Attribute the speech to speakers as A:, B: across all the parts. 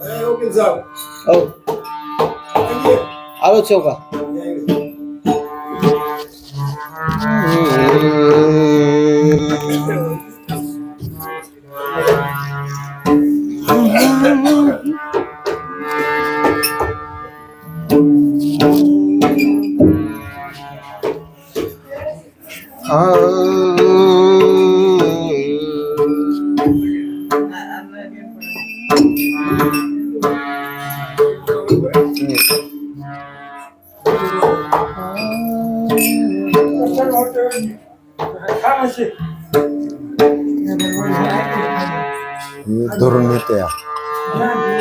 A: Aí o Guizão.
B: Oh. Alô, tio. Ah. खाते.
A: नाही, नाही,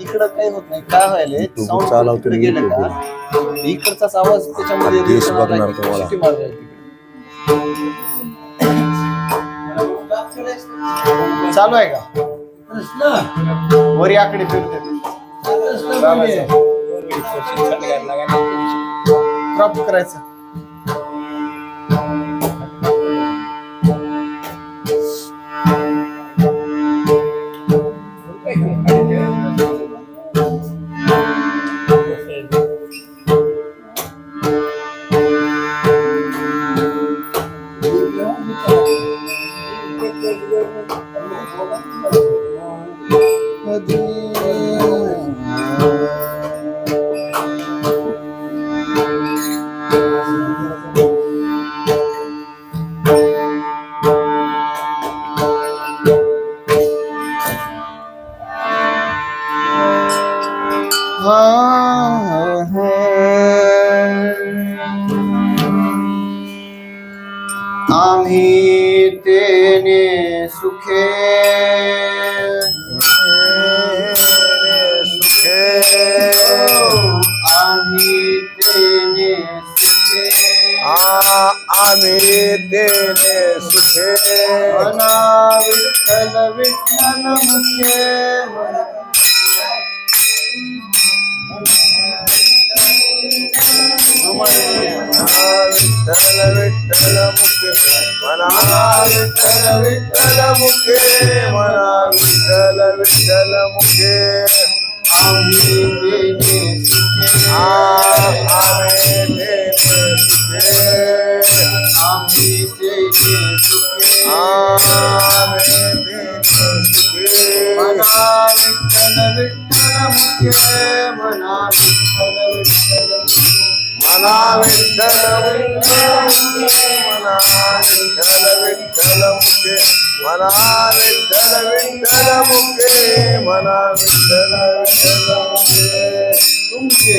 A: इकडं काही होत नाही काय व्हायलंय
B: तू
A: sound
B: चालव
A: इकडे
B: तुम्ही
A: गेलं का इकडचाच आवाज़ त्याच्यामध्ये
B: देश
A: return आला
B: बघणार
A: की
B: तुम्हाला.
A: शिटी मारता तिकडे. चालू आहे का वरी आकडे फिरते क्रॉप करायचा Thank you. आम्ही तेने सुखे।
B: आम्ही
A: तेने सुखे। मना विठ्ठल विठ्ठल मुखे।
B: விட்டல விட்டல முக்கே மனா விட்டல விட்டல முக்கே மனா விட்டல விட்டல முக்கே விட்டல விட்டல
A: మనా విఠల విఠల
B: ముఖే మనా విఠల
A: విఠల ముఖే మనా
B: విఠల విఠల ముఖే
A: తుంగే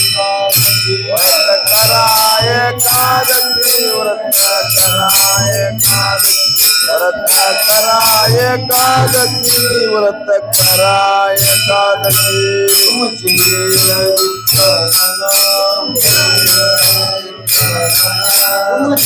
A: कराय कादशी व्रत कराय कादशी
B: व्रत कराय कादशी व्रत कराय कादशी व्रत कराय कादशी व्रत कराय कादशी
A: तुमचे विठ्ठल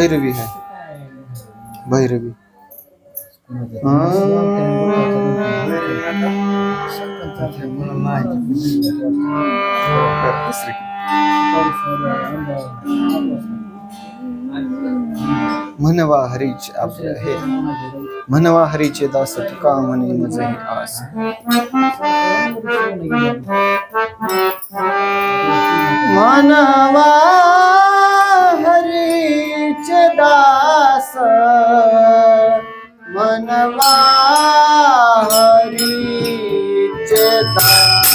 A: भैरवी है। भैरवी। म्हणवा हरीचे आपले हे हरीचे दास तुका मज आस। मनवा दास मनवा दास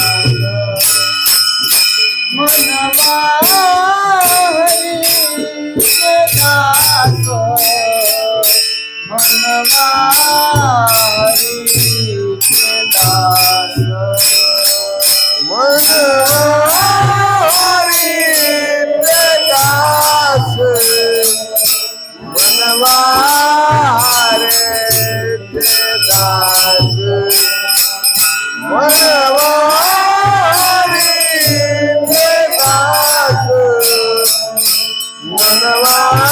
A: मनवा मनवा
B: मनवारे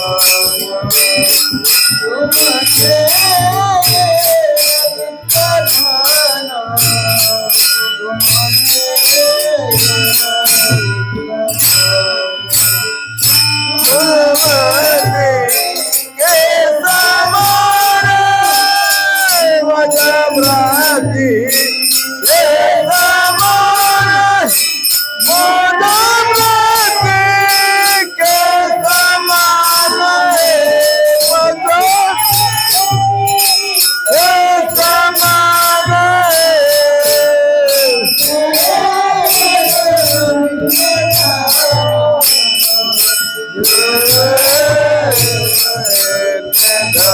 B: তোমাকে তোমাকে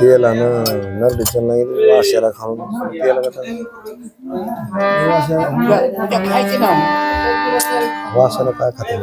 C: तेलानं नरडीचं नाही वाशाला खाऊन तेल
D: खायचे ना
C: वाशाला काय खाते